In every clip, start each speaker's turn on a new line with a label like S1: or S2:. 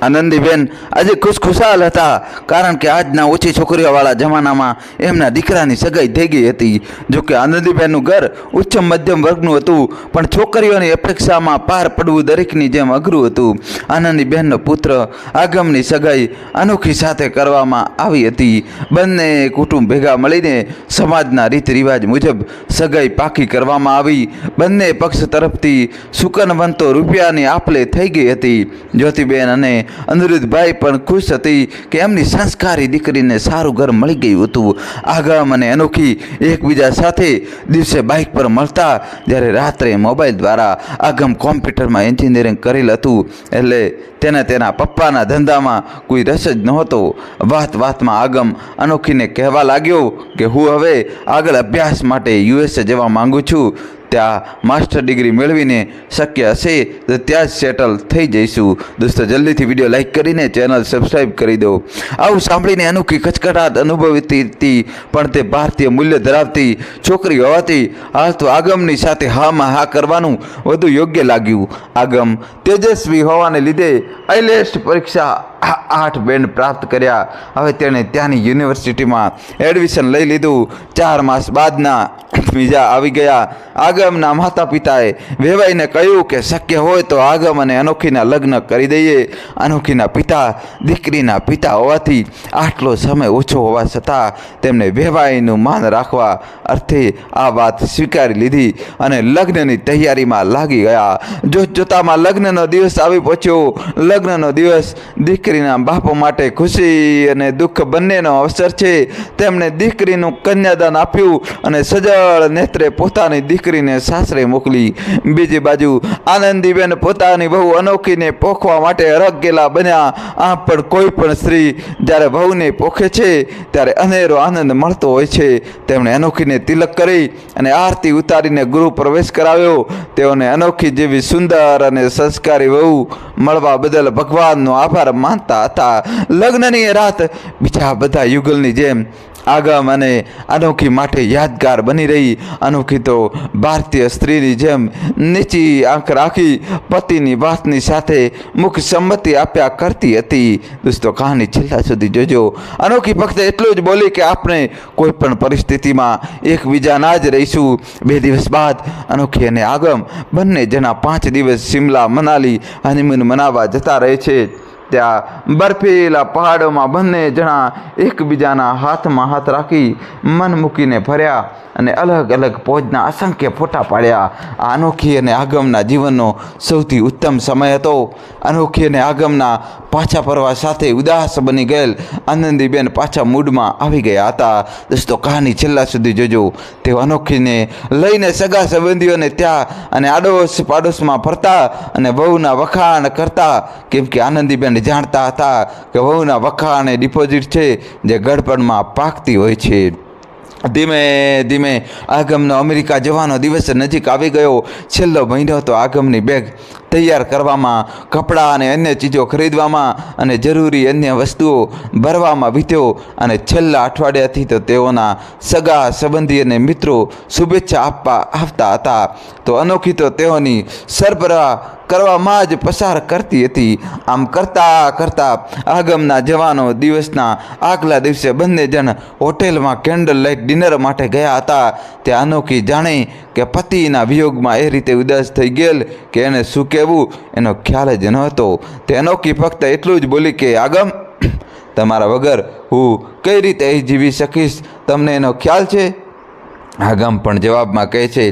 S1: આનંદીબેન આજે ખુશખુશાલ હતા. કારણ કે આજના ઓછી છોકરીઓવાળા જમાનામાં એમના દીકરાની સગાઈ થઈ ગઈ હતી. જોકે આનંદીબેનનું ઘર ઉચ્ચ મધ્યમ વર્ગનું હતું, પણ છોકરીઓની અપેક્ષામાં પાર પડવું દરેકની જેમ અઘરું હતું. આનંદીબેનનો પુત્ર આગમની સગાઈ અનોખી સાથે કરવામાં આવી હતી. બંને કુટુંબ ભેગા મળીને સમાજના રીત રિવાજ મુજબ સગાઈ પાકી કરવામાં આવી. બંને પક્ષ તરફથી સુકનવંતો રૂપિયાની આપલે થઈ ગઈ હતી. જ્યોતિબેન અને અનિરુદ્ધભાઈ પણ ખુશ હતી કે એમની સંસ્કારી દીકરીને સારું ઘર મળી ગયું હતું. આગમ અને અનોખી એકબીજા સાથે દિવસે બાઇક પર મળતા જ્યારે રાત્રે મોબાઈલ દ્વારા આગમ કોમ્પ્યુટરમાં એન્જિનિયરિંગ કરેલ હતું. એટલે તેને તેના પપ્પાના ધંધામાં કોઈ રસ જ નહોતો. વાત વાતમાં આગમ અનોખીને કહેવા લાગ્યો કે હું હવે આગળ અભ્યાસ માટે યુએસએ જવા માગું છું. ત્યાં માસ્ટર ડિગ્રી મેળવીને શક્ય હશે તો ત્યાં જ સેટલ થઈ જઈશું. દોસ્તો, જલ્દીથી વીડિયો લાઇક કરીને ચેનલ સબસ્ક્રાઈબ કરી દો. આવું સાંભળીને અનોખી કચકટાટ અનુભવતી હતી, પણ તે ભારતીય મૂલ્ય ધરાવતી છોકરી હોવાથી હાલ તો આગમની સાથે હામાં હા કરવાનું વધુ યોગ્ય લાગ્યું. આગમ તેજસ્વી હોવાને લીધે આઈલેસ્ટ પરીક્ષા આ આઠ બેન્ડ પ્રાપ્ત કર્યા. હવે તેણે ત્યાંની યુનિવર્સિટીમાં એડમિશન લઈ લીધું. ચાર માસ બાદના બીજા આવી ગયા. આગમના માતા પિતાએ વેવાઈને કહ્યું કે શક્ય હોય તો આગમ અને અનોખીના લગ્ન કરી દઈએ. અનોખીના પિતા, દીકરીના પિતા હોવાથી આટલો સમય ઓછો હોવા છતાં તેમણે વેવાઈનું માન રાખવા અર્થે આ વાત સ્વીકારી લીધી અને લગ્નની તૈયારીમાં લાગી ગયા. જો જોતામાં લગ્નનો દિવસ આવી પહોંચ્યો. લગ્નનો દિવસ દીકરીના બાપો માટે ખુશી અને દુઃખ બંનેનો અવસર છે. તેમણે દીકરીનું કન્યાદાન આપ્યું અને સજળ નેત્રે પોતાની દીકરીને સાસરે મોકલી. બીજી બાજુ, આનંદીબેન પોતાની બહુ અનોખીને પોખવા માટે અરગેલા બન્યા. આ પણ કોઈ પણ સ્ત્રી જ્યારે વહુને પોખે છે, ત્યારે અનેરો આનંદ મળતો હોય છે. તેમણે અનોખીને તિલક કરી અને આરતી ઉતારીને ગૃહ પ્રવેશ કરાવ્યો. તેઓને અનોખી જેવી સુંદર અને સંસ્કારી વહુ મળવા બદલ ભગવાનનો આભાર માનતા હતા. લગ્નની રાત બીજા બધા યુગલની જેમ આગમ અને અનોખી માટે યાદગાર બની રહી. અનોખી તો ભારતીય સ્ત્રીની જેમ નીચી આંખ રાખી પતિની વાતની સાથે મુખ સંમતિ આપ્યા કરતી હતી. દોસ્તો, કહાની છેલ્લા સુધી જોજો. અનોખી ફક્ત એટલું જ બોલી કે આપણે કોઈ પણ પરિસ્થિતિમાં એકબીજાના જ રહીશું. બે દિવસ બાદ અનોખી અને આગમ બંને જણા પાંચ દિવસ શિમલા, મનાલી, હનીમૂન મનાવવા જતા રહે છે. ત્યાં બરફીલા પહાડોમાં બંને જણા એકબીજાના હાથમાં હાથ રાખી મન મૂકીને ફર્યા. અને અલગ અલગ પોજના અસંખ્ય ફોટા પાડ્યા. આ અનોખી અને આગમના જીવનનો સૌથી ઉત્તમ સમય હતો. અનોખી અને આગમના પાછા ફરવા સાથે ઉદાસ બની ગયેલ આનંદીબેન પાછા મૂડમાં આવી ગયા હતા. દોસ્તો, કહાની છેલ્લા સુધી જોજો. તેઓ અનોખીને લઈને સગા સંબંધીઓને ત્યાં અને આડોશ પાડોશમાં ફરતા અને વહુના વખાણ કરતા. કેમ કે આનંદીબેન જાણતા હતા કે વહુના વખાણ એ ડિપોઝિટ છે જે ગડપણમાં પાકતી હોય છે. ધીમે ધીમે આગમનો અમેરિકા જવાનો દિવસ નજીક આવી ગયો. છેલ્લો મહિનો હતો આગમની બેગ. તૈયાર કરવામાં, કપડાં અને અન્ય ચીજો ખરીદવામાં અને જરૂરી અન્ય વસ્તુઓ ભરવામાં વીત્યો અને છેલ્લા અઠવાડિયાથી તો તેઓના સગા સંબંધી અને મિત્રો શુભેચ્છા આપવા આવતા હતા. તો અનોખી તો તેઓની સરભરા કરવામાં જ પસાર કરતી હતી. આમ કરતા કરતા આગમના જવાનો દિવસના આગલા દિવસે બંને જણ હોટેલમાં કેન્ડલ લાઇટ ડિનર માટે ગયા હતા. તે અનોખી જાણે કે પતિના વિયોગમાં એ રીતે ઉદાસ થઈ ગયેલ કે એને શું કહેવું, એનો ખ્યાલ જ નહોતો તેનો કી ફક્ત એટલું જ બોલી કે, આગમ, તમારા વગર હું કઈ રીતે અહીં જીવી શકીશ? તમને એનો ખ્યાલ છે? આગમ પણ જવાબમાં કહે છે,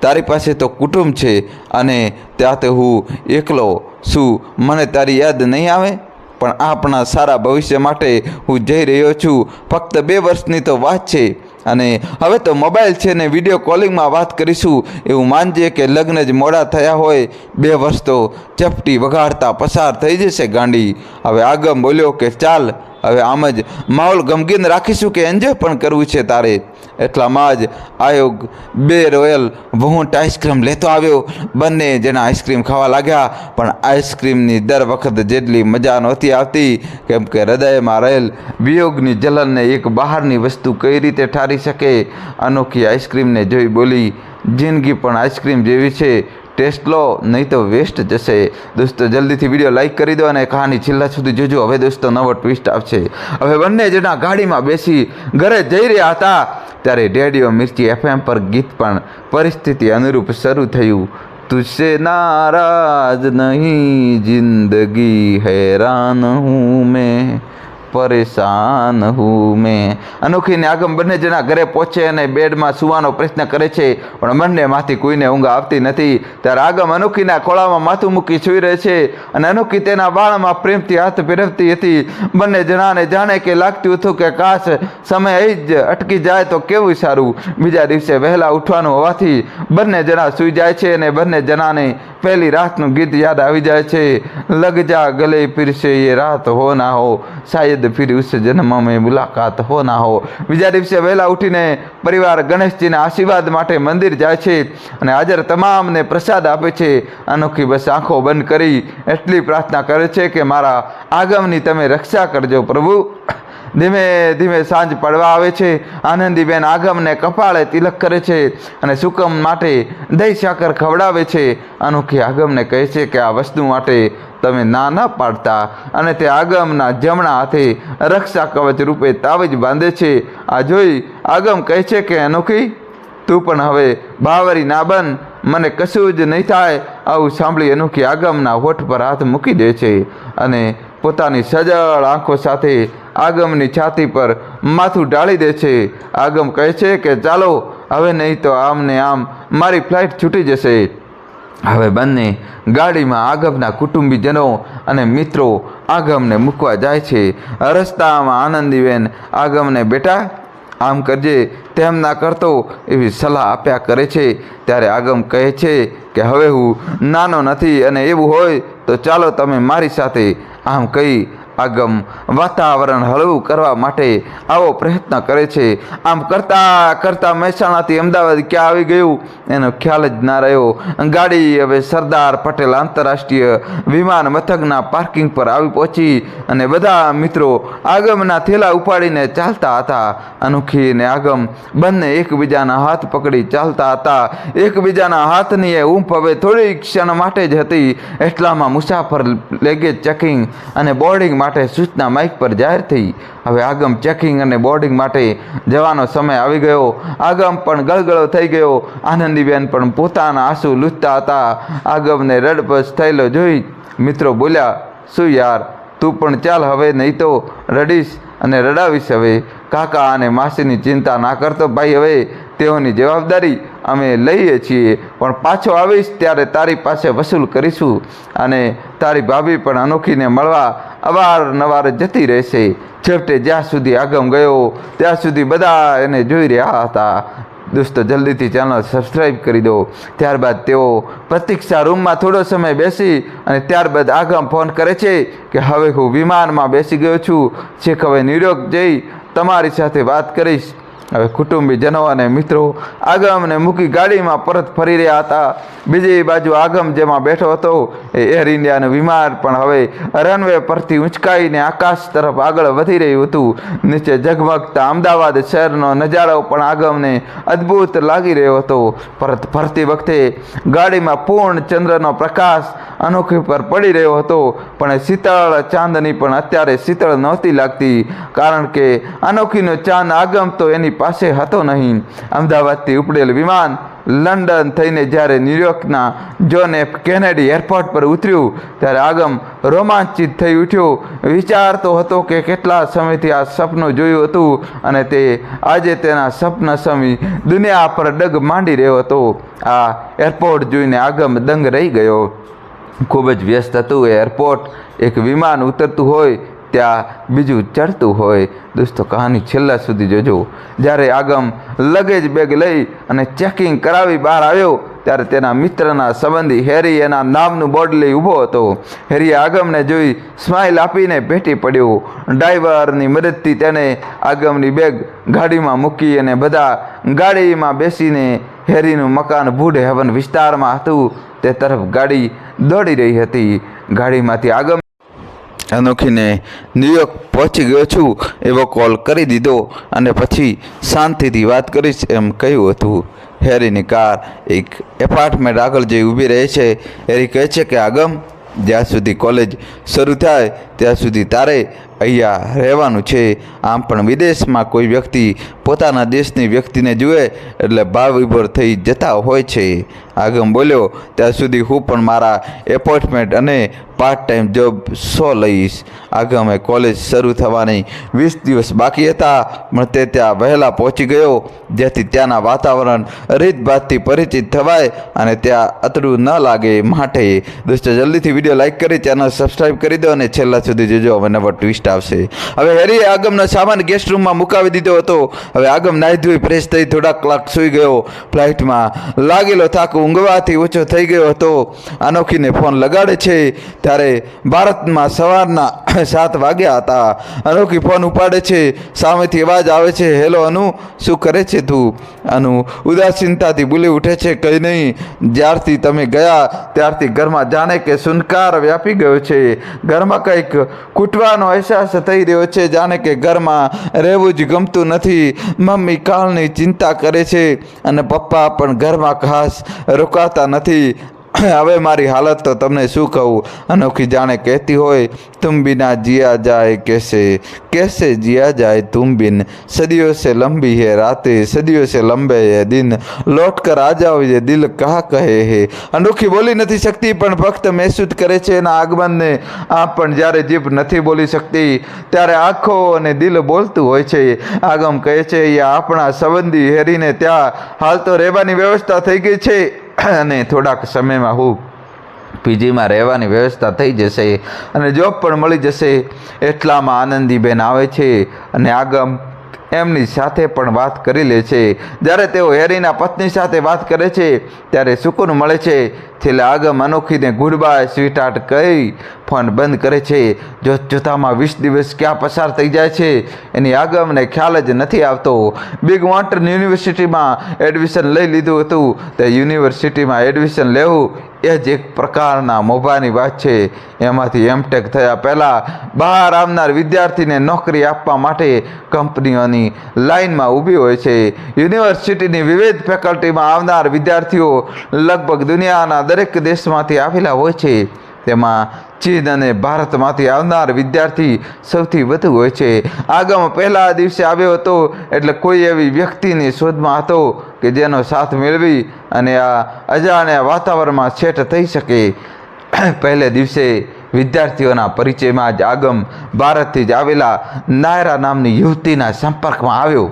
S1: તારી પાસે તો કુટુંબ છે અને ત્યાં તો હું એકલો શું મને તારી યાદ નહીં આવે? પણ આપણા સારા ભવિષ્ય માટે હું જઈ રહ્યો છું. ફક્ત બે વર્ષની તો વાત છે. અને હવે તો મોબાઈલ છે ને વીડિયો કોલિંગમાં વાત કરીશું. એવું માનજે કે લગ્ન જ મોડા થયા હોય, બે વર્ષ તો ચપટી વગાડતા પસાર થઈ જશે ગાંડી. હવે આગમ બોલ્યો કે ચાલ હવે આમ જ માહોલ ગમગીન રાખીશું કે એન્જોય પણ કરવું છે તારે. એટલામાં જ આયોગ બે રોયલ વહુંટ આઈસ્ક્રીમ લેતો આવ્યો. બંને જણા આઈસ્ક્રીમ ખાવા લાગ્યા, પણ આઈસ્ક્રીમની દર વખત જેટલી મજા નહોતી આવતી, કેમ કે હૃદયમાં રહેલ વિયોગની જલનને એક બહારની વસ્તુ કઈ રીતે ઠારી શકે? અનોખી આઈસ્ક્રીમને જોઈ બોલી, જિંદગી પણ આઈસ્ક્રીમ જેવી છે. ટેસ્ટ લો, નહીં તો વેસ્ટ જશે. દોસ્તો, જલ્દીથી વીડિયો લાઇક કરી દો અને કહાની છેલ્લા સુધી જોજો. હવે દોસ્તો, નવો ટ્વિસ્ટ આવશે. હવે બંને જણા ગાડીમાં બેસી ઘરે જઈ રહ્યા હતા. ત્યારે રેડિયો મિર્ચી એફએમ પર ગીત પણ પરિસ્થિતિ અનુરૂપ શરૂ થયું. તુझसे નારાજ નહીં, જિંદગી હેરાન હું મેં. પરેશાન હું મેં. અનોખીને આગમ બંને જણા ઘરે પહોંચે અને બેડમાં સુવાનો પ્રયત્ન કરે છે, પણ બંનેમાંથી કોઈને ઊંઘ આવતી નથી. ત્યારે આગમ અનોખીના ખોળામાં માથું મૂકી સૂઈ રહે છે અને અનોખી તેના બાળમાં પ્રેમથી હાથ ફેરવતી હતી. બંને જણાને જાણે કે લાગતું હતું કે કાશ સમય અહીં જ અટકી જાય તો કેવું સારું. બીજા દિવસે વહેલા ઉઠવાનું હોવાથી બંને જણા સૂઈ જાય છે અને બંને જણાને પહેલી રાતનું ગીત યાદ આવી જાય છે. લગ જા ગલે પીરશે એ રાત હો ના હો. શાયદ ફિર ઉસ જન્મ મેં મુલાકાત હો ના હો. બીજા દિવસે વહેલા ઉઠીને પરિવાર ગણેશજીના આશીર્વાદ માટે મંદિર જાય છે અને હાજર તમામને પ્રસાદ આપે છે. અનોખી બસ આંખો બંધ કરી એટલી પ્રાર્થના કરે છે કે મારા આગમની તમે રક્ષા કરજો પ્રભુ. ધીમે ધીમે સાંજ પડવા આવે છે. આનંદીબેન આગમને કપાળે તિલક કરે છે અને સુકમ માટે દહીં સાકર ખવડાવે છે. અનોખી આગમને કહે છે કે આ વસ્તુ માટે તમે ના ના પાડતા અને તે આગમના જમણા હાથે રક્ષા કવચ રૂપે તાવીજ બાંધે છે. આ જોઈ આગમ કહે છે કે, અનોખી, તું પણ હવે બાવરી ના બન. મને કશું જ નહીં થાય. આવું સાંભળી અનોખી આગમના હોઠ પર હાથ મૂકી દે છે અને પોતાની સજળ આંખો સાથે આગમની છાતી પર માથું ઢાળી દે છે. આગમ કહે છે કે, ચાલો, હવે નહીં તો આમને આમ મારી ફ્લાઇટ છૂટી જશે. હવે બંને ગાડીમાં આગમના કુટુંબીજનો અને મિત્રો આગમને મૂકવા જાય છે. રસ્તામાં આનંદીબેન આગમને, બેટા, આમ કરજે, તેમ ના કરતો, એવી સલાહ આપ્યા કરે છે. ત્યારે આગમ કહે છે કે, હવે હું નાનો નથી અને એવું હોય તો ચાલો તમે મારી સાથે આમ કહી આગમ વાતાવરણ હળવું કરવા માટે આવો પ્રયત્ન કરે છે. આમ કરતાં કરતાં મહેસાણાથી અમદાવાદ ક્યાં આવી ગયું? એનો ખ્યાલ જ ના રહ્યો. ગાડી હવે સરદાર પટેલ આંતરરાષ્ટ્રીય વિમાન મથકના પાર્કિંગ પર આવી પહોંચી અને બધા મિત્રો આગમના થેલા ઉપાડીને ચાલતા હતા. અનોખી અને આગમ બંને એકબીજાના હાથ પકડી ચાલતા હતા. એકબીજાના હાથની એ ઊંફ હવે થોડી ક્ષણ માટે જ હતી. એટલામાં મુસાફર લેગેજ ચેકિંગ અને બોર્ડિંગ માટે સૂચના માઇક પર જાહેર થઈ. હવે આગમ ચેકિંગ અને બોર્ડિંગ માટે જવાનો સમય આવી ગયો. આગમ પણ ગળગળો થઈ ગયો. આનંદીબેન પણ પોતાના આંસુ લૂછતા હતા. આગમને રડપસ થયેલો જોઈ મિત્રો બોલ્યા, શું યાર, તું પણ ચાલ હવે નહીં તો રડીશ. અને રડાવીશ હવે. કાકા અને માસીની ચિંતા ના કરતો ભાઈ, હવે તેઓની જવાબદારી અમે લઈએ છીએ. પણ પાછો આવીશ ત્યારે તારી પાસે વસૂલ કરીશું અને તારી ભાભી પણ અનોખીને મળવા અવારનવાર જતી રહેશે. છેવટે જ્યાં સુધી આગમ ગયો, ત્યાં સુધી બધા એને જોઈ રહ્યા હતા. દોસ્તો, જલ્દીથી ચેનલ સબસ્ક્રાઈબ કરી દો. ત્યારબાદ તેઓ પ્રતીક્ષા રૂમમાં થોડો સમય બેસી અને ત્યારબાદ આગમ ફોન કરે છે કે, હવે હું વિમાનમાં બેસી ગયો છું. છેક હવે ન્યુયોર્ક જઈ તમારી સાથે વાત કરીશ. હવે કુટુંબીજનો અને મિત્રો આગમને મૂકી ગાડીમાં પરત ફરી રહ્યા હતા. બીજી બાજુ આગમ જેમાં બેઠો હતો એ એર ઇન્ડિયાનું વિમાન, પણ હવે રનવે પરથી ઉંચકાઈને આકાશ તરફ આગળ વધી રહ્યું હતું. નીચે ઝગમગતા અમદાવાદ શહેરનો નજારો પણ આગમને અદ્ભુત લાગી રહ્યો હતો. પરત ફરતી વખતે ગાડીમાં પૂર્ણ ચંદ્રનો પ્રકાશ અનોખી પર પડી રહ્યો હતો, પણ શીતળ ચાંદની પણ અત્યારે શીતળ નહોતી લાગતી, કારણ કે અનોખીનો ચાંદ આગમ તો એની પાસે હતો નહીં. અમદાવાદથી ઉપડેલ વિમાન લંડન થઈને જ્યારે ન્યુયોર્કના જોન એફ કેનેડી એરપોર્ટ પર ઉતર્યું, ત્યારે આગમ રોમાંચિત થઈ ઉઠ્યો. વિચારતો હતો કે કેટલા સમયથી આ સપનું જોયું હતું અને તે આજે તેના સપન સમી દુનિયા પર ડગ માંડી રહ્યો હતો. આ એરપોર્ટ જોઈને આગમ દંગ રહી ગયો. ખૂબ જ વ્યસ્ત હતું. એ એરપોર્ટ એક વિમાન ઉતરતું હોય ત્યાં બીજું ચડતું હોય. દોસ્તો, કહાની છેલ્લા સુધી જોજો. જ્યારે આગમ લગેજ બેગ લઈ અને ચેકિંગ કરાવી બહાર આવ્યો, ત્યારે તેના મિત્રના સંબંધી હેરી એના નામનું બોર્ડ લઈ ઊભો હતો. હેરીએ આગમને જોઈ સ્માઇલ આપીને ભેટી પડ્યો. ડ્રાઈવરની મદદથી તેને આગમની બેગ ગાડીમાં મૂકી અને બધા ગાડીમાં બેસીને હેરીનું મકાન ભૂડ હેવન વિસ્તારમાં હતું. તે તરફ ગાડી દોડી રહી હતી. ગાડીમાંથી આગમ અનોખીને ન્યુયોર્ક પહોંચી ગયો છું, એવો કોલ કરી દીધો અને પછી શાંતિથી વાત કરીશ એમ કહ્યું હતું. હેરીની કાર એક એપાર્ટમેન્ટ આગળ જે ઊભી રહે છે. હેરી કહે છે કે, આગમ, જ્યાં સુધી કોલેજ શરૂ થાય, ત્યાં સુધી તારે અહીંયા રહેવાનું છે. આમ પણ વિદેશમાં કોઈ વ્યક્તિ પોતાના દેશની વ્યક્તિને જુએ એટલે ભાવ વિભોર થઈ જતા હોય છે. આગમ બોલ્યો, ત્યાં સુધી હું પણ મારા એપોઇન્ટમેન્ટ અને પાર્ટ ટાઈમ જોબ સો લઈશ. આગમે કોલેજ શરૂ થવાની વીસ દિવસ બાકી હતા, પણ તે ત્યાં વહેલા પહોંચી ગયો, જેથી ત્યાંના વાતાવરણ રીતભાતથી પરિચિત થવાય અને ત્યાં અતડું ન લાગે માટે. દોસ્તો, જલ્દીથી વીડિયો લાઈક કરી, ચેનલ સબસ્ક્રાઈબ કરી દો અને છેલ્લા સુધી જોજો. હવે નવો ટ્વિસ્ટ આવશે હવે હેરીએ આગમનો સામાન ગેસ્ટ રૂમમાં મુકાવી દીધો હતો. હવે આગમ નાહી ધોઈ ફ્રેશ થઈ થોડા કલાક સૂઈ ગયો. ફ્લાઇટમાં લાગેલો થાક ઊંઘવાથી ઓછો થઈ ગયો હતો. અનોખીને ફોન લગાડે છે. ત્યારે ભારતમાં સવારના સાત વાગ્યા હતા. અનોખી ફોન ઉપાડે છે. સામેથી અવાજ આવે છે હેલો અનુ, શું કરે છે તું? અનુ ઉદાસીનતાથી બોલી ઉઠે છે, કંઈ નહીં, જ્યારથી તમે ગયા, ત્યારથી ઘરમાં જાણે કે સુનકાર વ્યાપી ગયો છે. ઘરમાં કંઈક કૂટવાનો અહેસાસ થઈ રહ્યો છે, જાણે કે ઘરમાં રહેવું જ ગમતું નથી. મમ્મી કાલની ચિંતા કરે છે અને પપ્પા પણ ઘરમાં ખાસ રોકાતા નથી. હવે મારી હાલત તો તમને શું કહું અનોખી જાણે કહેતી હોય તુમ બિના जिया जाए कैसे कैसे जिया जाए तुम बिन सदियों से लंबी है रातें सदियों से लंबे है दिन लौट कर आ जाओ ये દિલ કહા કહે હે અનોખી બોલી નથી શકતી પણ ફક્ત મહેસૂસ કરે છે એના આગમનને આ પણ જ્યારે જીભ નથી બોલી શકતી ત્યારે આંખો અને દિલ બોલતું હોય છે આગમ કહે છે એ આપણા સંબંધી હેરીને ત્યાં હાલ તો રહેવાની વ્યવસ્થા થઈ ગઈ છે અને થોડાક સમયમાં હું પીજીમાં રહેવાની વ્યવસ્થા થઈ જશે અને જોબ પણ મળી જશે. એટલામાં આનંદીબેન આવે છે અને આગમ એમની સાથે પણ વાત કરી લે છે. જ્યારે તેઓ હેરીના પત્ની સાથે વાત કરે છે, ત્યારે સુકૂન મળે છે. છેલ્લે આગમ અનોખીને ગુડબાય સ્વીટ આર્ટ કહી ફોન બંધ કરે છે. જો જોતામાં વીસ દિવસ ક્યાં પસાર થઈ જાય છે, એની આગમને ખ્યાલ જ નથી આવતો. બિગ મોન્ટન યુનિવર્સિટીમાં એડમિશન લઈ લીધું હતું. તે યુનિવર્સિટીમાં એડમિશન લેવું એ જ એક પ્રકારના મોભાની વાત છે. એમાંથી એમટેક થયા પહેલાં બહાર આવનાર વિદ્યાર્થીને નોકરી આપવા માટે કંપનીઓની લાઇનમાં ઊભી હોય છે. યુનિવર્સિટીની વિવિધ ફેકલ્ટીમાં આવનાર વિદ્યાર્થીઓ લગભગ દુનિયાના દરેક દેશમાંથી આવેલા હોય છે. તેમાં ચીન અને ભારતમાંથી આવનાર વિદ્યાર્થી સૌથી વધુ હોય છે. આગમ પહેલા દિવસે આવ્યો હતો એટલે કોઈ એવી વ્યક્તિની શોધમાં હતો કે જેનો સાથ મેળવી અને આ અજાણ્યા વાતાવરણમાં સેટ થઈ શકે. પહેલે દિવસે વિદ્યાર્થીઓના પરિચયમાં જ આગમ ભારતથી જ આવેલા નાયરા નામની યુવતીના સંપર્કમાં આવ્યો.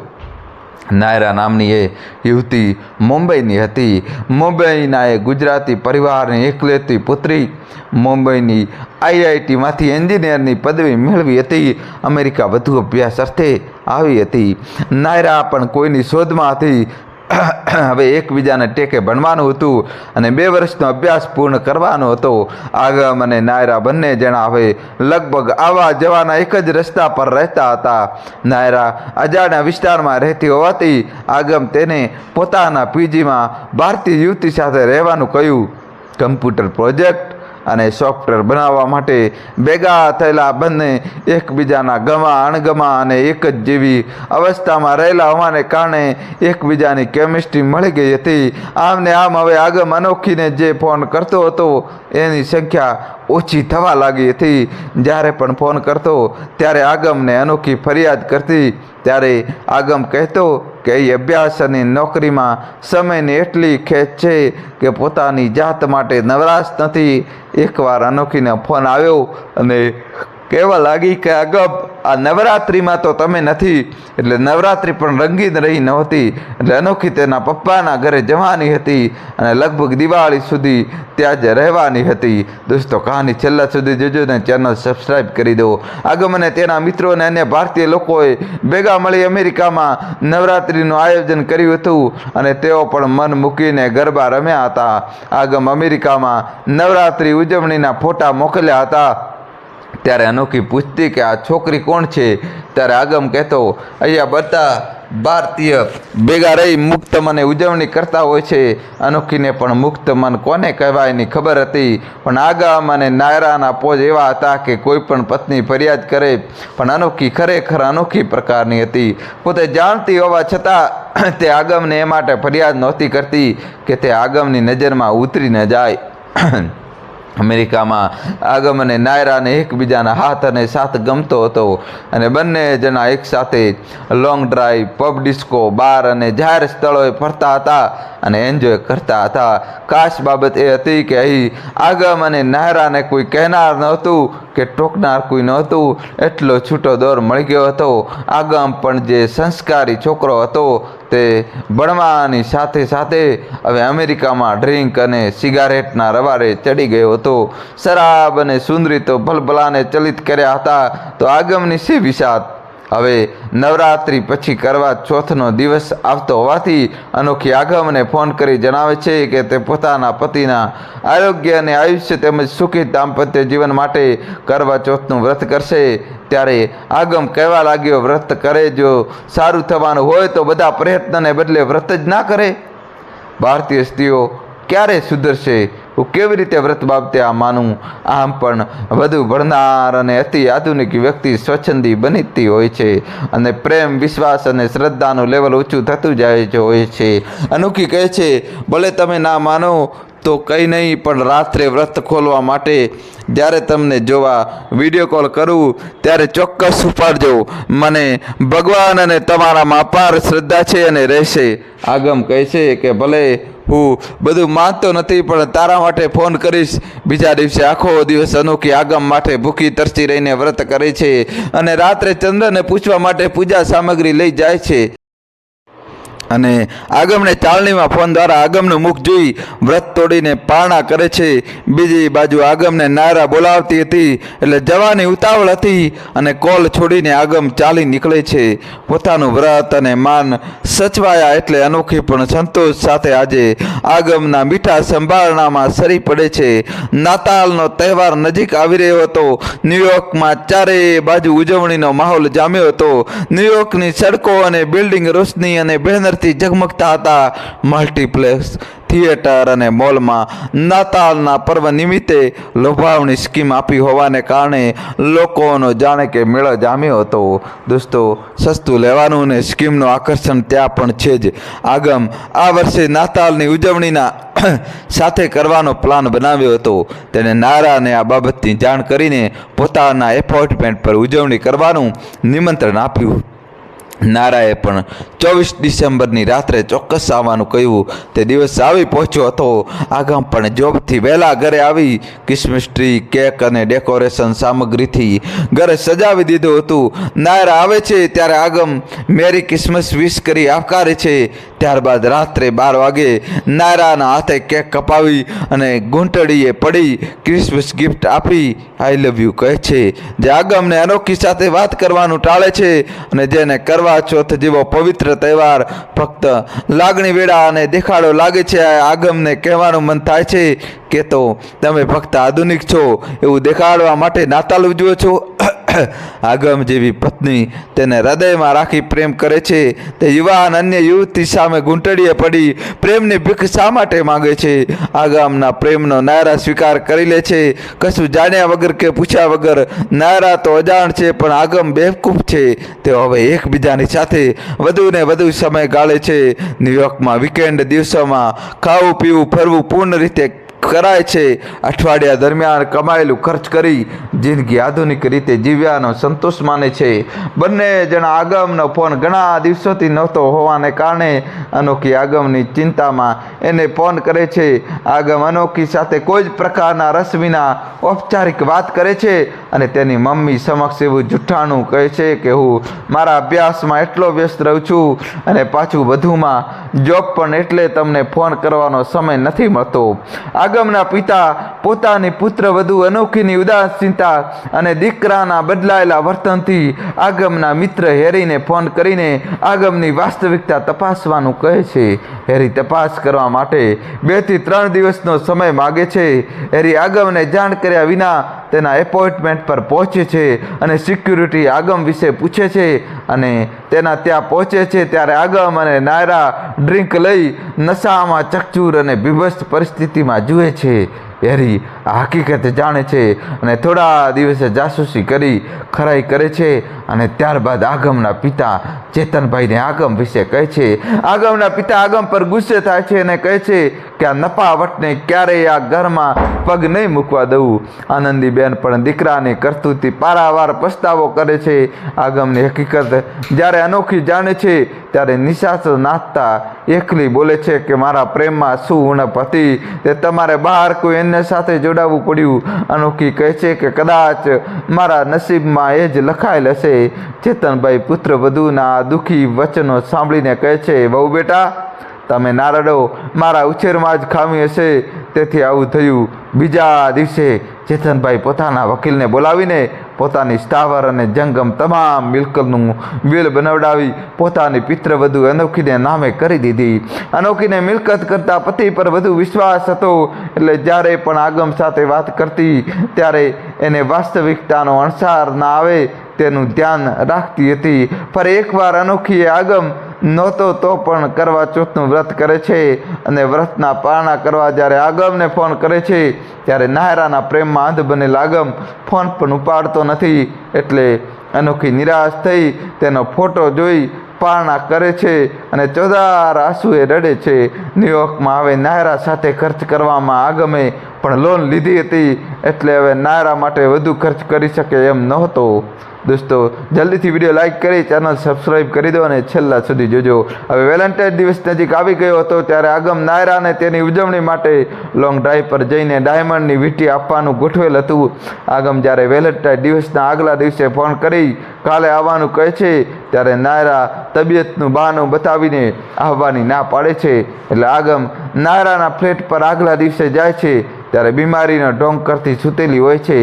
S1: નાયરા નામની એ યુવતી મુંબઈની હતી. મુંબઈના એ ગુજરાતી પરિવારની એકલેતી પુત્રી મુંબઈની આઈઆઈટીમાંથી એન્જિનિયરની પદવી મેળવી હતી. અમેરિકા વધુ અભ્યાસ અર્થે આવી હતી. નાયરા પણ કોઈની શોધમાં હતી. હવે એકબીજાને ટેકે ભણવાનું હતું અને બે વર્ષનો અભ્યાસ પૂર્ણ કરવાનો હતો. આગમ અને નાયરા બંને જણા હવે લગભગ આવા જવાના એક જ રસ્તા પર રહેતા હતા. નાયરા અજાણ્યા વિસ્તારમાં રહેતી હોવાથી આગમ તેને પોતાના પીજીમાં ભારતીય યુવતી સાથે રહેવાનું કહ્યું. કમ્પ્યુટર પ્રોજેક્ટ અને સોફ્ટવેર બનાવવા માટે ભેગા થયેલા બંને એકબીજાના ગમા અણગમા અને એક જ જેવી અવસ્થામાં રહેલા હોવાને કારણે એકબીજાની કેમિસ્ટ્રી મળી ગઈ હતી. આમને આમ હવે આગમ અનોખીને જે ફોન કરતો હતો, એની સંખ્યા ઓછી થવા લાગી હતી. જ્યારે પણ ફોન કરતો, ત્યારે આગમને અનોખી ફરિયાદ કરતી. ત્યારે આગમ કહેતો કે એ અભ્યાસ અને નોકરીમાં સમયની એટલી ખેંચ છે કે પોતાની જાત માટે નવરાશ નથી. એકવાર અનોખીને ફોન આવ્યો અને કહેવા લાગી કે આગમ આ નવરાત્રિમાં તો તમે નથી. એટલે નવરાત્રિ પણ રંગીન રહી નહોતી એટલે અનોખી તેના પપ્પાના ઘરે જવાની હતી અને લગભગ દિવાળી સુધી ત્યાં જ રહેવાની હતી. દોસ્તો, કહાની છેલ્લા સુધી જોજો ને ચેનલ સબસ્ક્રાઈબ કરી દો. આગમ અને તેના મિત્રો અને અન્ય ભારતીય લોકોએ ભેગા મળી અમેરિકામાં નવરાત્રિનું આયોજન કર્યું હતું અને તેઓ પણ મન મૂકીને ગરબા રમ્યા હતા. આગમ અમેરિકામાં નવરાત્રિ ઉજવણીના ફોટા મોકલ્યા હતા. ત્યારે અનોખી પૂછતી કે આ છોકરી કોણ છે? ત્યારે આગમ કહેતો, અહીંયા બધા ભારતીય ભેગા રહી મુક્ત મને ઉજવણી કરતા હોય છે. અનોખીને પણ મુક્ત મન કોને કહેવાય એની ખબર હતી. પણ આગમ અને નાયરાના પોજ એવા હતા કે કોઈ પણ પત્ની ફરિયાદ કરે. પણ અનોખી ખરેખર અનોખી પ્રકારની હતી. પોતે જાણતી હોવા છતાં તે આગમને એ માટે ફરિયાદ નહોતી કરતી કે તે આગમની નજરમાં ઉતરી ન જાય. અમેરિકામાં આગમ અને નાયરાને એકબીજાના હાથ અને સાથ ગમતો હતો અને બંને જણા એકસાથે long drive pub disco bar અને જાહેર સ્થળોએ ફરતા હતા અને એન્જોય કરતા હતા. ખાસ બાબત એ હતી કે અહીં આગમ અને નાયરાને કોઈ કહેનાર નહોતું કે ટોકનાર કોઈ નહોતું. એટલો છૂટો દોર મળી ગયો હતો. આગમ પણ જે સંસ્કારી છોકરો હતો તે ભણવાની સાથે સાથે હવે અમેરિકામાં ડ્રિંક અને સિગારેટના રવારે ચડી ગયો હતો. શરાબ અને સુંદરી તો ભલભલાને ચલિત કર્યા હતા. તો આગમની સી વિષાદ. હવે નવરાત્રિ પછી કરવા ચોથનો દિવસ આવતો હોવાથી અનોખી આગમને ફોન કરી જણાવે છે કે તે પોતાના પતિના આરોગ્ય અને આયુષ્ય તેમજ સુખી દાંપત્ય જીવન માટે કરવા ચોથનું વ્રત કરશે. ત્યારે આગમ કહેવા લાગ્યો વ્રત કરે? જો સારું થવાનું હોય તો બધા પ્રયત્નને બદલે વ્રત જ ના કરે? ભારતીય સ્ત્રીઓ ક્યારે સુધરશે? હું કેવી રીતે વ્રત બાબતે આ માનું? આમ પણ વધુ ભણનાર અને અતિ આધુનિક વ્યક્તિ સ્વચ્છંદી બનીતી હોય છે અને પ્રેમ, વિશ્વાસ અને શ્રદ્ધાનું લેવલ ઊંચું થતું જાય હોય છે. અનોખી કહે છે, ભલે તમે ના માનો, તો કંઈ નહીં, પણ રાત્રે વ્રત ખોલવા માટે જ્યારે તમને જોવા વીડિયો કોલ કરું, ત્યારે ચોક્કસ ઉપાડજો. મને ભગવાન અને તમારામાં અપાર શ્રદ્ધા છે અને રહેશે. આગમ કહે છે કે, ભલે હું બધું માનતો નથી, પણ તારા માટે ફોન કરીશ. બીજા દિવસે આખો દિવસ અનોખી આગમ માટે ભૂખી, તરસી રહીને વ્રત કરે છે અને રાત્રે ચંદ્રને પૂછવા માટે પૂજા સામગ્રી લઈ જાય છે. અને આગમને ચાળણીમાં ફોન દ્વારા આગમનું મુખ જોઈ વ્રત તોડીને પારણા કરે છે. બીજી બાજુ આગમને નાયરા બોલાવતી હતી, એટલે જવાની ઉતાવળ હતી અને કોલ છોડીને આગમ ચાલી નીકળે છે. પોતાનું વ્રત અને માન સચવાયા એટલે અનોખી પણ સંતોષ સાથે આજે આગમના મીઠા સંભાળણામાં સરી પડે છે. નાતાલનો તહેવાર નજીક આવી રહ્યો હતો. ન્યૂયોર્કમાં ચારેય બાજુ ઉજવણીનો માહોલ જામ્યો હતો. ન્યૂયોર્કની સડકો અને બિલ્ડિંગ રોશની અને બેનરથી ઝગમગતા હતા. મલ્ટીપ્લેક્સ થિયેટર અને મોલમાં નાતાલના પર્વ નિમિત્તે લોભાવણી સ્કીમ આપી હોવાને કારણે લોકોનો જાણે કે મેળો જામ્યો હતો. દોસ્તો, સસ્તું લેવાનું અને સ્કીમનું આકર્ષણ ત્યાં પણ છે જ. આગમ, આ વર્ષે નાતાલની ઉજવણીના સાથે કરવાનો પ્લાન બનાવ્યો હતો. તેને નારાને આ બાબતની જાણ કરીને પોતાના એપોઇન્ટમેન્ટ પર ઉજવણી કરવાનું નિમંત્રણ આપ્યું. નારાએ પણ ચોવીસ ડિસેમ્બરની રાત્રે ચોક્કસ આવવાનું કહ્યું. તે દિવસ આવી પહોંચ્યો હતો. આગમ પણ જોબથી વહેલા ઘરે આવી ક્રિસમસ ટ્રી કેક અને ડેકોરેશન સામગ્રીથી ઘરે સજાવી દીધું હતું. નાયરા આવે છે ત્યારે આગમ મેરી ક્રિસમસ વિશ કરી આવકારે છે. ત્યારબાદ રાત્રે બાર વાગે નાયરાના હાથે કેક કપાવી અને ઘૂંટડીએ પડી ક્રિસમસ ગિફ્ટ આપી. આઈ લવ યુ કહે છે. જે આગમને અનોખી સાથે વાત કરવાનું ટાળે છે અને જેને કરવા ચોથ જેવો પવિત્ર તહેવાર ફક્ત લાગણી વેળા અને દેખાડો લાગે છે આગમને કહેવાનું મન થાય છે કે તો તમે ફક્ત આધુનિક છો, એવું દેખાડવા માટે નાતાલ ઉજવો છો. આગમ જેવી પત્ની તેને હૃદયમાં રાખી પ્રેમ કરે છે. તે યુવાન અન્ય યુવતી સામે ઘૂંટડીએ પડી પ્રેમની ભીખ શા માટે માંગે છે? આગામના પ્રેમનો નાયરા સ્વીકાર કરી લે છે. કશું જાણ્યા વગર કે પૂછ્યા વગર નાયરા તો અજાણ છે, પણ આગમ બેવકૂફ છે. તેઓ હવે એકબીજાની સાથે વધુ ને વધુ સમય ગાળે છે. ન્યુયોર્કમાં વીકેન્ડ દિવસોમાં ખાવું પીવું ફરવું પૂર્ણ રીતે કરાય છે. અઠવાડિયા દરમિયાન કમાયેલું ખર્ચ કરી જિંદગી આધુનિક રીતે જીવ્યાનો સંતોષ માને છે. બંને જણા આગમનો ફોન ઘણા દિવસોથી નહોતો હોવાને કારણે અનોખી આગમની ચિંતામાં એને ફોન કરે છે. આગમ અનોખી સાથે કોઈ જ પ્રકારના રસ વિના ઔપચારિક વાત કરે છે અને તેની મમ્મી સમક્ષ એવું જુઠ્ઠાણું કહે છે કે હું મારા અભ્યાસમાં એટલો વ્યસ્ત રહું છું અને પાછું વધુમાં જોબ પણ એટલે તમને ફોન કરવાનો સમય નથી મળતો. આગમના પિતા, પોતાની પુત્ર વધુ અનોખીની ઉદાસીનતા અને દીકરાના બદલાયેલા વર્તનથી આગમના મિત્ર હેરીને ફોન કરીને આગમની વાસ્તવિકતા તપાસવાનું કહે છે. હેરી તપાસ કરવા માટે બેથી ત્રણ દિવસનો સમય માગે છે. હેરી આગમને જાણ કર્યા વિના તેના એપોઇન્ટમેન્ટ પર પહોંચે છે અને સિક્યુરિટી આગમ વિશે પૂછે છે અને તેના ત્યાં પહોંચે છે ત્યારે આગમ અને નાયરા ડ્રિંક લઈ નશામાં ચકચૂર અને બીભત્સ પરિસ્થિતિમાં જુએ છે. હેરી હકીકત જાણે છે અને થોડા દિવસે જાસૂસી કરી ખરાઈ કરે છે અને ત્યારબાદ આગમના પિતા ચેતનભાઈને આગમ વિશે કહે છે. આગમના પિતા આગમ પર ગુસ્સે થાય છે અને કહે છે કે આ નપાવટને ક્યારેય આ ઘરમાં પગ નહીં મૂકવા દઉં. આનંદીબેન પણ દીકરાની કરતૂતી પારાવાર પસ્તાવો કરે છે. આગમની હકીકત જ્યારે અનોખી જાણે છે ત્યારે નિશાસ નાચતા એકલી બોલે છે કે મારા પ્રેમમાં શું ઉણપ હતી તે તમારે બહાર કોઈ એને સાથે જોડાવવું પડ્યું. અનોખી કહે છે કે કદાચ મારા નસીબમાં એ જ લખાયેલ હશે. ચેતનભાઈ પુત્ર વધુના દુઃખી વચનો સાંભળીને કહે છે, વહુ બેટા, તમે નારડો મારા ઉછેરમાં જ ખામી હશે. તેથી આવું થયું. બીજા દિવસે ચેતનભાઈ પોતાના વકીલને બોલાવીને પોતાની સ્થાવર અને જંગમ તમામ મિલકતનું બિલ બનાવડાવી પોતાની પિતૃવધુ અનોખીને નામે કરી દીધી. અનોખીને મિલકત કરતા પતિ પર વધુ વિશ્વાસ હતો. એટલે જ્યારે પણ આગમ સાથે વાત કરતી, ત્યારે એને વાસ્તવિકતાનો અણસાર ના આવે તેનું ધ્યાન રાખતી હતી. પર એકવાર અનોખીએ આગમ નહોતો તો પણ કરવા ચોથનું વ્રત કરે છે અને વ્રતના પારણા કરવા જ્યારે આગમને ફોન કરે છે, ત્યારે નાયરાના પ્રેમમાં અંધ બનેલ આગમ ફોન પણ ઉપાડતો નથી. એટલે અનોખી નિરાશ થઈ તેનો ફોટો જોઈ પારણા કરે છે અને ચોદાર આંસુએ રડે છે. ન્યુયોર્કમાં હવે નાયરા સાથે ખર્ચ કરવામાં આગમે પણ લોન લીધી હતી, એટલે હવે નાયરા માટે વધુ ખર્ચ કરી શકે એમ નહોતો. દોસ્તો, જલ્દીથી વીડિયો લાઇક કરી ચેનલ સબસ્ક્રાઇબ કરી દો અને છેલ્લા સુધી જોજો. હવે વેલેન્ટાઇન દિવસ નજીક આવી ગયો હતો ત્યારે આગમ નાયરાને તેની ઉજવણી માટે લોંગ ડ્રાઈવ પર જઈને ડાયમંડની વીંટી આપવાનું ગોઠવેલ હતું. આગમ જ્યારે વેલેન્ટાઇન દિવસના આગલા દિવસે ફોન કરી, કાલે આવવાનું કહે છે, ત્યારે નાયરા તબિયતનું બહાનું બતાવીને આવવાની ના પાડે છે. એટલે આગમ નાયરાના ફ્લેટ પર આગલા દિવસે જાય છે, ત્યારે બીમારીનો ઢોંગ કરતી સૂતેલી હોય છે.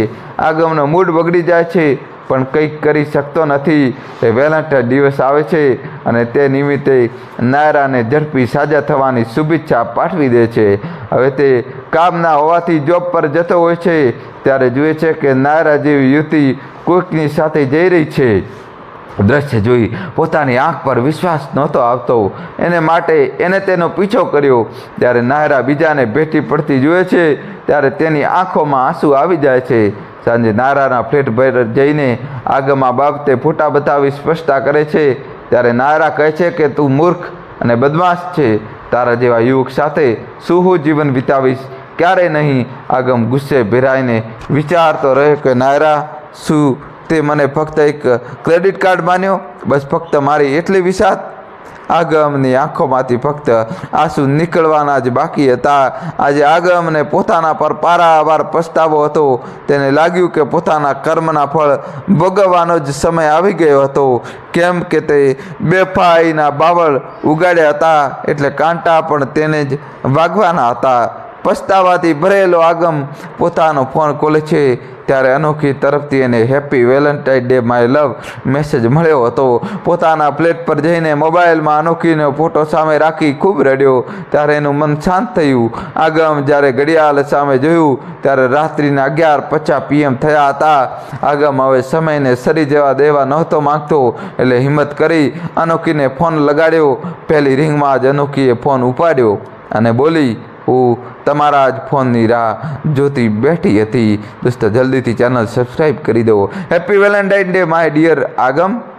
S1: આગમનો મૂડ બગડી જાય છે પણ કંઈક કરી શકતો નથી. એ વેલેન્ટાઇન દિવસ આવે છે અને તે નિમિત્તે નાયરાને ઝડપી સાજા થવાની શુભેચ્છા પાઠવી દે છે. હવે તે કામના હોવાથી જોબ પર જતો હોય છે, ત્યારે જુએ છે કે નાયરા જેવી યુવતી કોઈકની સાથે જઈ રહી છે. દ્રશ્ય જોઈ પોતાની આંખ પર વિશ્વાસ નહોતો આવતો. એને માટે એને તેનો પીછો કર્યો. ત્યારે નાયરા બીજાને ભેટી પડતી જુએ છે, ત્યારે તેની આંખોમાં આંસુ આવી જાય છે. સાંજે નારાના ફ્લેટ પર જઈને આગમાં બાબતે ફોટા બતાવી સ્પષ્ટતા કરે છે. ત્યારે નારા કહે છે કે, તું મૂર્ખ અને બદમાશ છે. તારા જેવા યુવક સાથે શું હું જીવન વિતાવીશ? ક્યારે નહીં. આગમ ગુસ્સે ભેરાઈને વિચારતો રહે કે નાયરા શું? તે મને ફક્ત એક ક્રેડિટ કાર્ડ માન્યો. બસ ફક્ત મારી એટલી વિષાદ આગમની આંખોમાંથી ફક્ત આંસુ નીકળવાના જ બાકી હતા. આજે આગમને પોતાના પર પારાવાર પસ્તાવો હતો. તેને લાગ્યું કે પોતાના કર્મના ફળ ભોગવવાનો જ સમય આવી ગયો હતો. કેમ કે તે બેફાઈના બાવળ ઉગાડ્યા હતા એટલે કાંટા પણ તેને જ વાગવાના હતા. પસ્તાવાથી ભરેલો આગમ પોતાનો ફોન ખોલે છે. ત્યારે અનોખી તરફથી એને happy Valentine day my love message મળ્યો હતો. પોતાના પ્લેટ પર જઈને મોબાઈલમાં અનોખીનો ફોટો સામે રાખી ખૂબ રડ્યો. ત્યારે એનું મન શાંત થયું. આગમ જ્યારે ઘડિયાળ સામે જોયું, ત્યારે રાત્રિના અગિયાર પચાસ પીએમ થયા હતા. આગમ હવે સમયને સરી જવા દેવા નહોતો માંગતો, એટલે હિંમત કરી અનોખીને ફોન લગાડ્યો. પહેલી રિંગમાં જ અનોખીએ ફોન ઉપાડ્યો અને બોલી, હું તમારા જ ફોનની રાહ જોતી બેઠી હતી. દોસ્તો, જલ્દીથી ચેનલ સબસ્ક્રાઈબ કરી દો. Happy Valentine day my dear Aagam.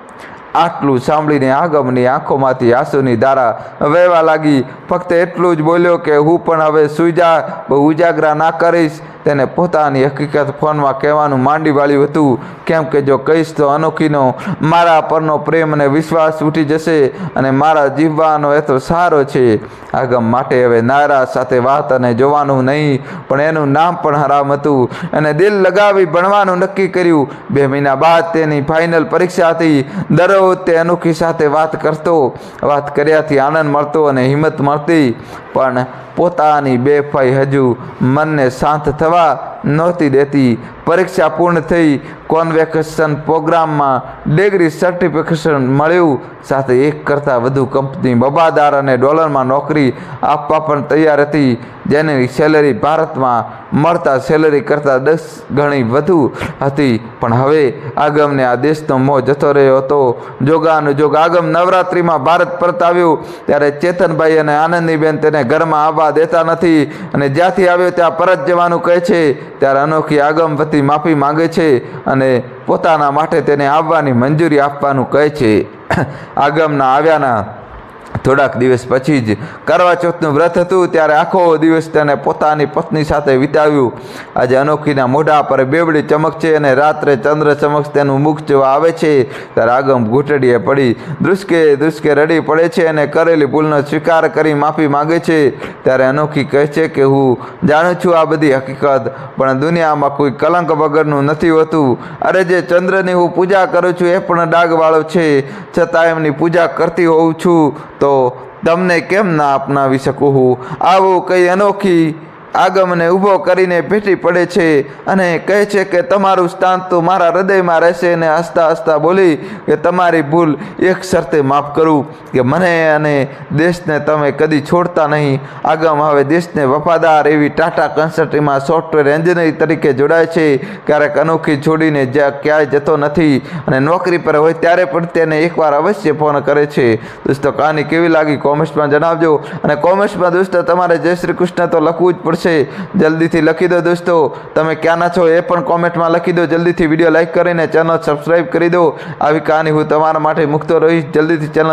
S1: આટલું સાંભળીને આગમની આંખોમાંથી આંસુની ધારા વહેવા લાગી. ફક્ત એટલું જ બોલ્યો કે, હું પણ હવે સુઈ જા બહુ ઉજાગરા ના કરીશ. તેને પોતાની હકીકત ફોનમાં કહેવાનું માંડી વાળ્યું હતું. કેમ કે જો કહીશ તો અનોખીનો, મારા પરનો પ્રેમ અને વિશ્વાસ ઉઠી જશે અને મારા જીવવાનો એ તો સારો છે. આગમ માટે હવે નારા સાથે વાત અને જોવાનું નહીં, પણ એનું નામ પણ હરામ હતું. અને દિલ લગાવી ભણવાનું નક્કી કર્યું. બે મહિના બાદ તેની ફાઇનલ પરીક્ષા હતી. દરરોજ તે અનોખી સાથે વાત કરતો, વાત કર્યાથી આનંદ મળતો અને હિંમત મળતી. પણ પોતાની બેફાઈ હજુ મનને શાંત થવા નહોતી દેતી. પરીક્ષા પૂર્ણ થઈ કોન્વેકેશન પ્રોગ્રામમાં ડિગ્રી સર્ટિફિકેશન મળ્યું. સાથે એક કરતાં વધુ કંપની બબાદાર અને ડોલરમાં નોકરી આપવા પણ તૈયાર હતી, જેની સેલેરી ભારતમાં મળતા સેલેરી કરતાં દસ ગણી વધુ હતી. પણ હવે આગમને આ દેશનો મોહ જતો રહ્યો હતો. જોગાનુજોગ આગમ નવરાત્રિમાં ભારત પરત આવ્યું ત્યારે ચેતનભાઈ અને આનંદીબેન તેને ઘરમાં આવવા દેતા નથી. અને જ્યાંથી આવ્યો ત્યાં પરત જવાનું કહે છે, ત્યારે અનોખી આગમ વતી માફી માંગે છે અને પોતાના માટે તેને આવવાની મંજૂરી આપવાનું કહે છે. આગમના આવ્યાના થોડાક દિવસ પછી જ કરવા ચોથનું વ્રત હતું, ત્યારે આખો દિવસ તેને પોતાની પત્ની સાથે વિતાવ્યું. આજે અનોખીના મોઢા પર બેવડી ચમક છે અને રાત્રે ચંદ્ર ચમક તેનું મુખ જોવા આવે છે. ત્યારે આગમ ઘૂંટડીએ પડી દુષ્કે દુષ્કે રડી પડે છે અને કરેલી ભૂલનો સ્વીકાર કરી માફી માંગે છે. ત્યારે અનોખી કહે છે કે, હું જાણું છું આ બધી હકીકત, પણ દુનિયામાં કોઈ કલંક વગરનું નથી હોતું. અરે, જે ચંદ્રની હું પૂજા કરું છું એ પણ ડાગવાળો છે. છતાં એમની પૂજા કરતી હોઉં છું. તો તમને કેમ ના અપનાવી શકું હું? આવું કઈ અનોખી આગમને ઊભો કરીને ભેટી પડે છે અને કહે છે કે તમારું સ્થાન તો મારા હૃદયમાં રહેશે અને હસતા હસતા બોલી કે તમારી ભૂલ એક શરતે માફ કરું કે મને અને દેશને તમે કદી છોડતા નહીં. આગમ હવે દેશને વફાદાર એવી ટાટા કન્સલ્ટીમાં સોફ્ટવેર એન્જિનિયર તરીકે જોડાય છે. ક્યારેક અનોખી છોડીને જ્યાં ક્યાંય જતો નથી અને નોકરી પર હોય ત્યારે પણ તેને એકવાર અવશ્ય ફોન કરે છે. દોસ્તો, કહાની કેવી લાગી કોમેન્ટ્સમાં જણાવજો અને કોમેન્ટ્સમાં દોસ્તો, તમારે જય શ્રી કૃષ્ણ તો લખવું જ પડશે. જલ્દીથી લખી દો દોસ્તો. તમે ક્યાંના છો એ પણ કોમેન્ટમાં લખી દો. જલ્દીથી વીડિયો લાઇક કરીને ચેનલ સબસ્ક્રાઈબ કરી દો. આવી કહાની હું તમારા માટે મૂકતો રહીશ. જલ્દીથી ચેનલ